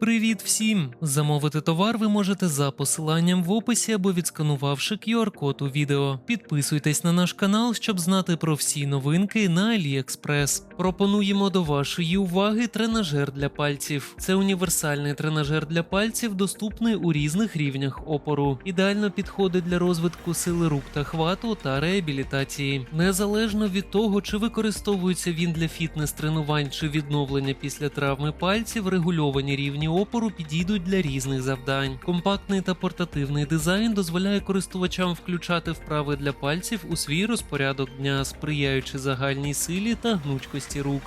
Привіт всім! Замовити товар ви можете за посиланням в описі або відсканувавши QR-код у відео. Підписуйтесь на наш канал, щоб знати про всі новинки на AliExpress. Пропонуємо до вашої уваги тренажер для пальців. Це універсальний тренажер для пальців, доступний у різних рівнях опору. Ідеально підходить для розвитку сили рук та хвату та реабілітації. Незалежно від того, чи використовується він для фітнес-тренувань чи відновлення після травми пальців, регульовані рівні опору підійдуть для різних завдань. Компактний та портативний дизайн дозволяє користувачам включати вправи для пальців у свій розпорядок дня, сприяючи загальній силі та гнучкості рук.